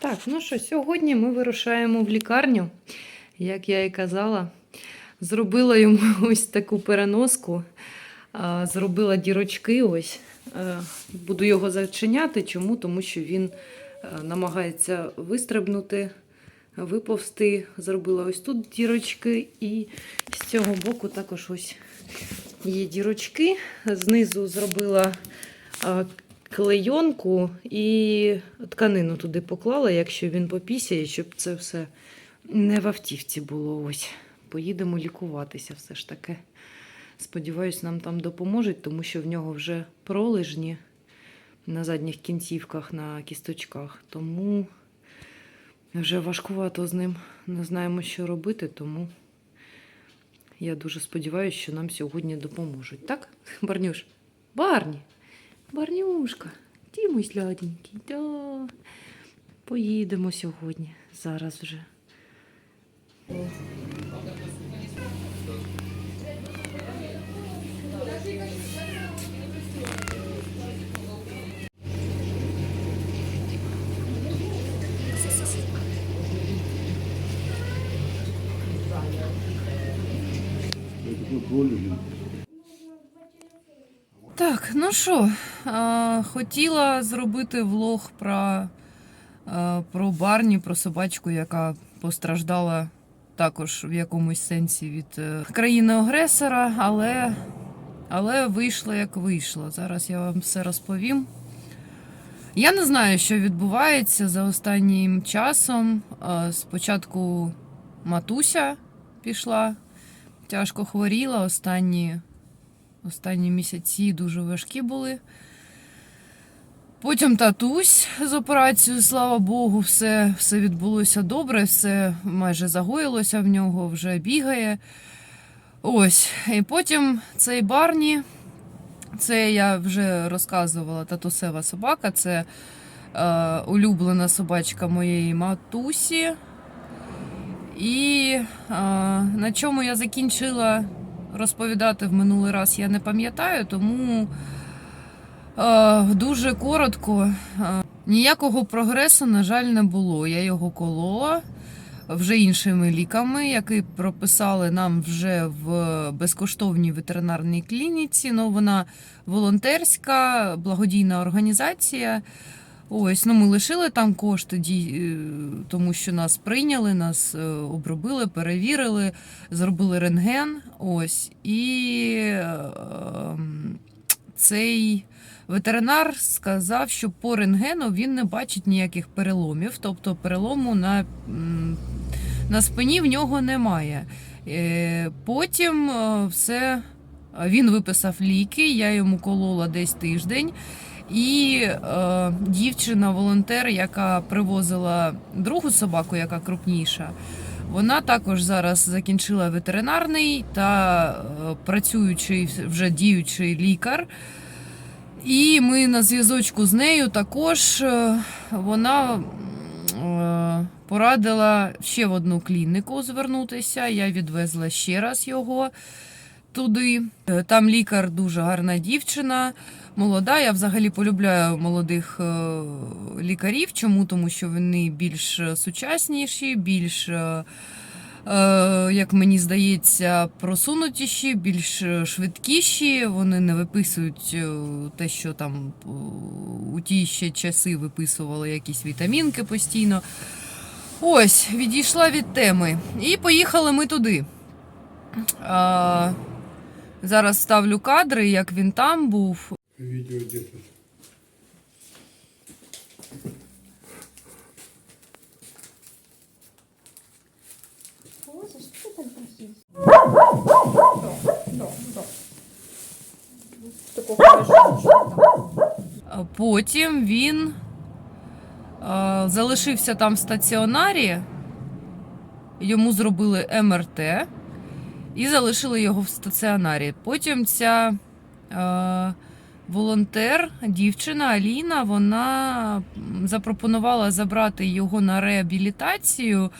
Так, ну що, сьогодні ми вирушаємо в лікарню. Як я і казала, зробила йому ось таку переноску, зробила дірочки. Ось. Е, Буду його зачиняти. Чому? Тому що він е, намагається вистрибнути, виповзти. Зробила ось тут дірочки, і з цього боку також ось є дірочки. Знизу зробила а, клейонку і тканину туди поклала, якщо він попісяє, щоб це все не в автівці було. Ось. Поїдемо лікуватися все ж таки. Сподіваюсь, нам там допоможуть, тому що в нього вже пролежні на задніх кінцівках, на кісточках. Тому вже важкувато з ним. Не знаємо, що робити, тому я дуже сподіваюся, що нам сьогодні допоможуть. Так, Барнюш? Барні! Барнюшка, ти мій сладенький, да. Поїдемо сьогодні, зараз вже. Так, ну що, хотіла зробити влог про, про Барні, про собачку, яка постраждала також в якомусь сенсі від е, країни-агресора, але, але вийшло як вийшло. Зараз я вам все розповім. Я не знаю, що відбувається за останнім часом. Спочатку матуся пішла, тяжко хворіла останні Останні місяці дуже важкі були. Потім татусь з операцією, слава Богу, все, все відбулося добре, все майже загоїлося в нього, вже бігає. Ось. І потім цей Барні, це я вже розказувала татусева собака, це е, улюблена собачка моєї матусі. І е, на чому я закінчила розповідати в минулий раз я не пам'ятаю, тому е, дуже коротко. Е, ніякого прогресу, на жаль, не було. Я його колола вже іншими ліками, які прописали нам вже в безкоштовній ветеринарній клініці. Ну, вона волонтерська, благодійна організація. Ось, ну ми лишили там кошти, е, тому що нас прийняли, нас е, обробили, перевірили, зробили рентген. Ось. І ем, цей ветеринар сказав, що по рентгену він не бачить ніяких переломів, тобто перелому на, на спині в нього немає. Е, Потім все. Він виписав ліки, я йому колола десь тиждень. І е, дівчина-волонтер, яка привозила другу собаку, яка крупніша, вона також зараз закінчила ветеринарний та е, працюючий вже діючий лікар. І ми на зв'язочку з нею також е, вона е, порадила ще в одну клініку звернутися. Я відвезла ще раз його туди. Е, Там лікар дуже гарна дівчина молода. Я взагалі полюбляю молодих е, лікарів. Чому? Тому що вони більш сучасніші, більш, е, як мені здається, просунутіші, більш швидкіші. Вони не виписують те, що там у ті ще часи виписували якісь вітамінки постійно. Ось, відійшла від теми. І поїхали ми туди. Зараз ставлю кадри, як він там був. Просишь? А Потім він а, залишився там в стаціонарі, йому зробили МРТ і залишили його в стаціонарі. Потім ця е, волонтер, дівчина Аліна, вона запропонувала забрати його на реабілітацію.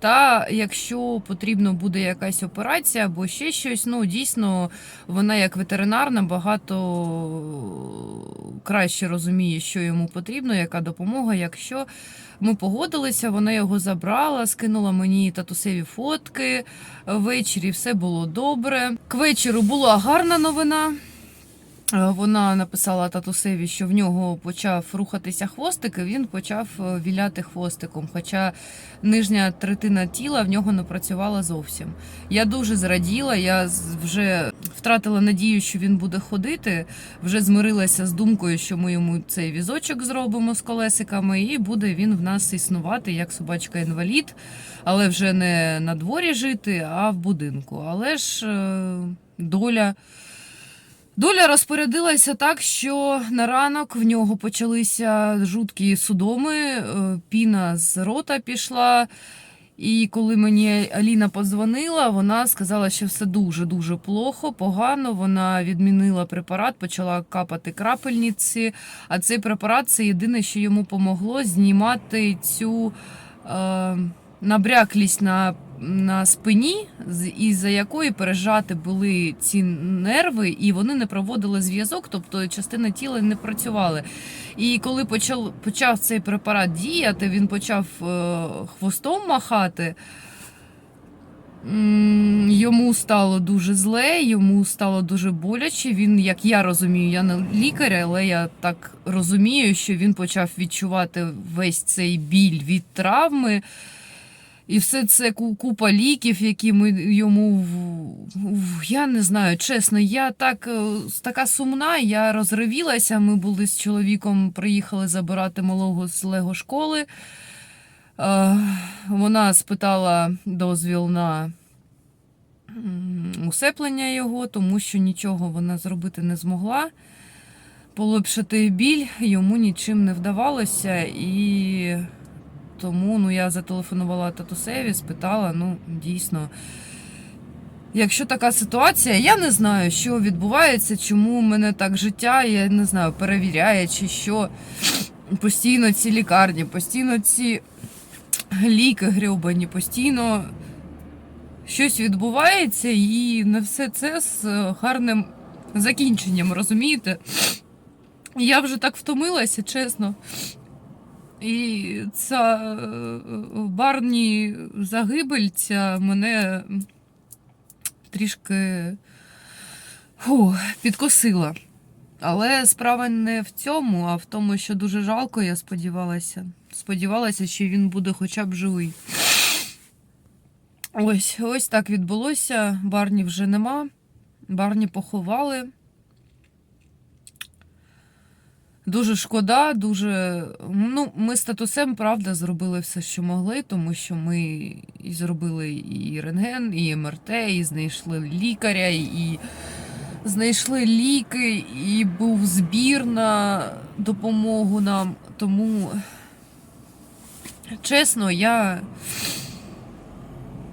Та якщо потрібно буде якась операція або ще щось, ну дійсно вона як ветеринар набагато краще розуміє, що йому потрібно, яка допомога. Якщо ми погодилися, вона його забрала, скинула мені татусеві фотки. Ввечері все було добре. К вечору була гарна новина. Е, Вона написала татусеві, що в нього почав рухатися хвостик, і він почав е, віляти хвостиком. Хоча нижня третина тіла в нього не працювала зовсім. Я дуже зраділа, я вже втратила надію, що він буде ходити. Вже змирилася з думкою, що ми йому цей візочок зробимо з колесиками, і буде він в нас існувати як собачка-інвалід, але вже не на дворі жити, а в будинку. Але ж е, доля. Доля розпорядилася так, що на ранок в нього почалися жуткі судоми, е, піна з рота пішла. І коли мені Аліна подзвонила, вона сказала, що все дуже дуже плохо, погано. Вона відмінила препарат, почала капати крапельниці. А цей препарат це єдине, що йому помогло знімати цю е, набряклість на, на спині, із-за якої пережати були ці нерви, і вони не проводили зв'язок, тобто частина тіла не працювали. І коли почав, почав цей препарат діяти, він почав е, хвостом махати. Йому стало дуже зле, йому стало дуже боляче. Він, як я розумію, я не лікар, але я так розумію, що він почав відчувати весь цей біль від травми. І все це купа ліків, які ми йому я не знаю, чесно, я так е, така сумна, я розривілася. Ми були з чоловіком, приїхали забирати малого з Лего школи. Е, Вона спитала дозвіл на усеплення його, тому що нічого вона зробити не змогла. Полегшити біль йому нічим не вдавалося, і тому ну, я зателефонувала татусеві, спитала, ну, дійсно. Якщо така ситуація, я не знаю, що відбувається, чому мене так життя, я не знаю, перевіряє, чи що постійно ці лікарні, постійно ці ліки грьобані, постійно щось відбувається, і на все це з гарним закінченням, розумієте? Я вже так втомилася, чесно. І ця е, барні загибель ця мене трішки фу, підкосила. Але справа не в цьому, а в тому, що дуже жалко, я сподівалася. Сподівалася, що він буде хоча б живий. Ось, ось так відбулося. Барні вже нема. Барні поховали. Дуже шкода, дуже. Ну, ми з татусем, правда, зробили все, що могли, тому що ми і зробили і рентген, і МРТ, і знайшли лікаря, і знайшли ліки, і був збір на допомогу нам. Тому, чесно, я.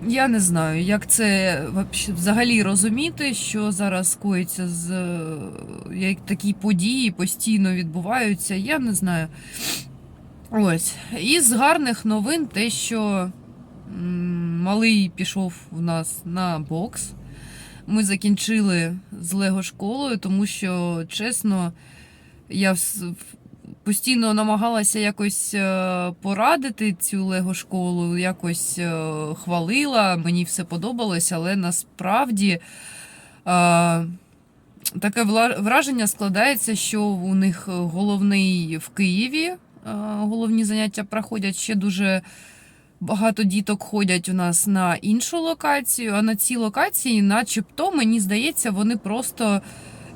Я не знаю, як це взагалі розуміти, що зараз коїться з е, як такі події постійно відбуваються. Я не знаю. Ось. Із гарних новин те, що малий пішов у нас на бокс. Ми закінчили з Лего школою, тому що, чесно, я постійно намагалася якось е, порадити цю Лего школу, якось е, хвалила, мені все подобалось, але насправді е, таке враження складається, що у них головний в Києві. Головні заняття проходять ще дуже багато діток ходять у нас на іншу локацію, а на цій локації, начебто, мені здається, вони просто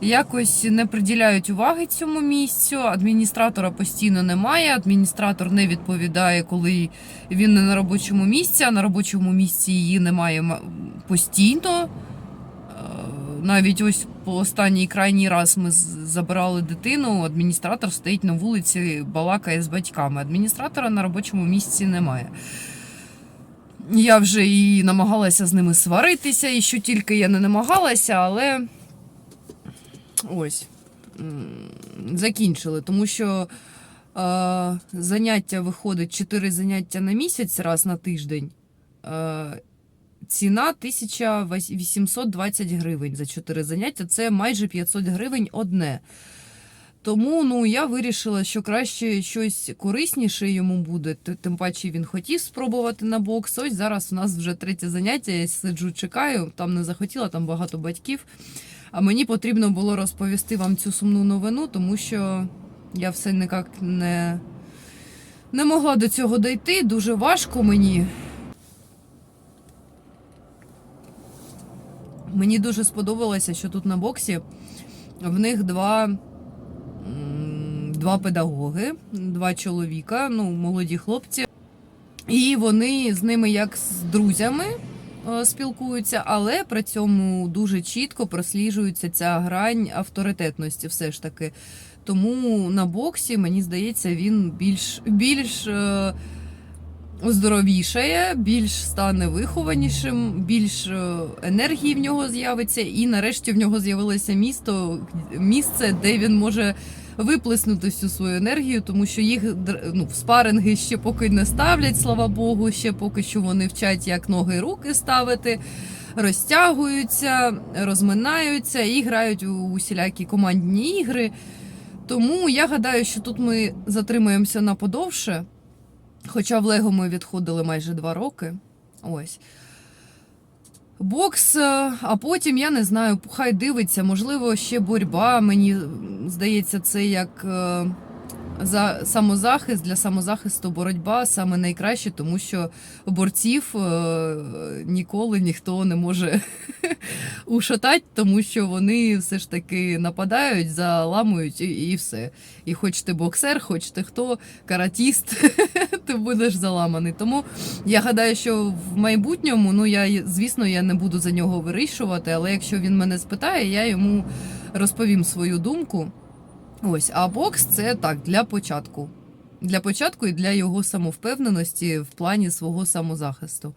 якось не приділяють уваги цьому місцю. Адміністратора постійно немає. Адміністратор не відповідає, коли він не на робочому місці, а на робочому місці її немає постійно. Е, Навіть ось по останній крайній раз ми забирали дитину. Адміністратор стоїть на вулиці, балакає з батьками. Адміністратора на робочому місці немає. Я вже і намагалася з ними сваритися, і що тільки я не намагалася, але ось. закінчили, тому що е, заняття виходить 4 заняття на місяць раз на тиждень. Е, ціна 1820 гривень за 4 заняття. Це майже 500 гривень одне. Тому ну, я вирішила, що краще щось корисніше йому буде. Тим паче він хотів спробувати на бокс. Ось зараз у нас вже третє заняття. Я сиджу, чекаю. Там не захотіла, там багато батьків. А мені потрібно було розповісти вам цю сумну новину, тому що я все ніяк не, не могла до цього дійти. Дуже важко мені. Мені дуже сподобалося, що тут на боксі в них два, два педагоги, два чоловіка, ну, молоді хлопці. І вони з ними як з друзями спілкуються, але при цьому дуже чітко просліджується ця грань авторитетності, все ж таки. Тому на боксі, мені здається, він більш, більш е, оздоровішає, більш стане вихованішим, більш е, енергії в нього з'явиться, і нарешті в нього з'явилося місто, місце, де він може виплеснути всю свою енергію, тому що їх ну, в спаринги ще поки не ставлять, слава Богу, ще поки що вони вчать, як ноги і руки ставити. Розтягуються, розминаються і грають у усілякі командні ігри. Тому я гадаю, що тут ми затримаємося на подовше. Хоча в Лего ми відходили майже два роки. Ось. Бокс, е, а потім я не знаю, хай дивиться, можливо, ще боротьба. Мені здається, це як е, за самозахист для самозахисту боротьба саме найкраще, тому що борців е, ніколи ніхто не може ушатати, тому що вони все ж таки нападають, заламують і, і все. І хоч ти боксер, хоч ти хто, каратіст, ти будеш заламаний. Тому я гадаю, що в майбутньому, ну я звісно, я не буду за нього вирішувати, але якщо він мене спитає, я йому розповім свою думку. Ось, а бокс це так для початку. Для початку і для його самовпевненості в плані свого самозахисту.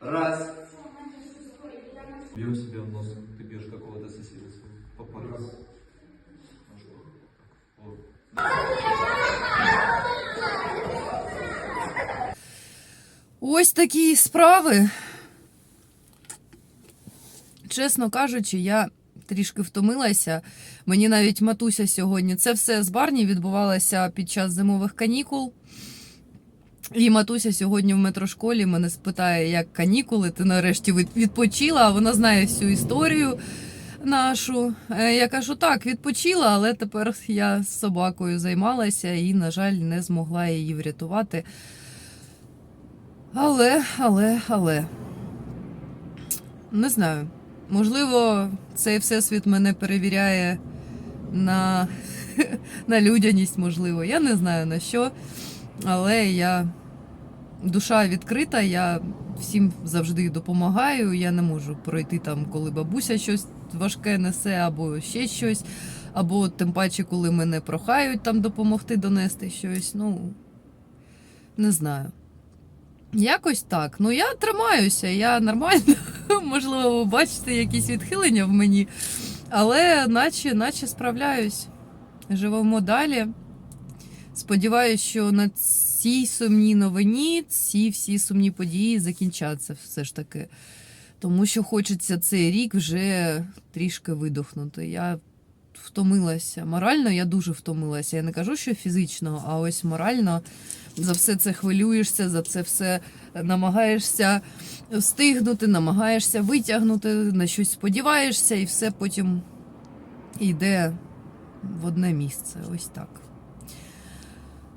Раз. Бьем себе в нос. Ты бьешь какого-то соседа что? Вот. Ось такі справи. Чесно кажучи, я трішки втомилася. Мені навіть матуся сьогодні. Це все з Барні відбувалося під час зимових канікул. І матуся сьогодні в метрошколі мене спитає, як канікули, ти нарешті відпочила, а вона знає всю історію нашу. Е, Я кажу, так, відпочила, але тепер я з собакою займалася і, на жаль, не змогла її врятувати. Але, але, але. Не знаю. Можливо, цей всесвіт мене перевіряє на, на людяність, можливо. Я не знаю на що. Але я душа відкрита, я всім завжди допомагаю. Я не можу пройти там, коли бабуся щось важке несе, або ще щось, або тим паче, коли мене прохають там допомогти донести щось. Ну, не знаю. Якось так. Ну я тримаюся, я нормально. Можливо, ви бачите якісь відхилення в мені, але наче, наче справляюсь. Живемо далі. Сподіваюсь, що на цій сумній новині ці всі сумні події закінчаться все ж таки. Тому що хочеться цей рік вже трішки видохнути. Я втомилася. Морально я дуже втомилася. Я не кажу, що фізично, а ось морально за все це хвилюєшся, за це все намагаєшся встигнути, намагаєшся витягнути, на щось сподіваєшся, і все потім йде в одне місце. Ось так.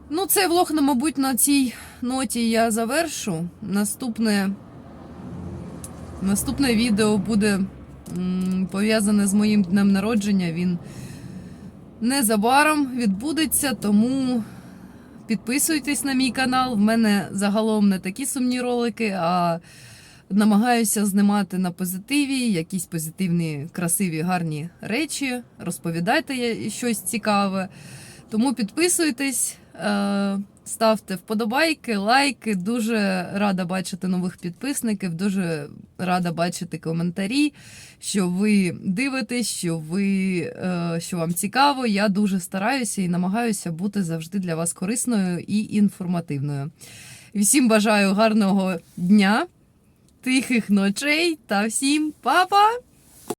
Ну, цей влог, мабуть, на цій ноті я завершу. Наступне, наступне відео буде пов'язане з моїм днем народження. Він незабаром відбудеться, тому підписуйтесь на мій канал. В мене загалом не такі сумні ролики, а намагаюся знімати на позитиві, якісь позитивні, красиві, гарні речі. Розповідайте щось цікаве. Тому підписуйтесь, ставте вподобайки, лайки. Дуже рада бачити нових підписників, дуже рада бачити коментарі, що ви дивитесь, що, ви, е, що вам цікаво. Я дуже стараюся і намагаюся бути завжди для вас корисною і інформативною. Всім бажаю гарного дня, тихих ночей та всім па-па!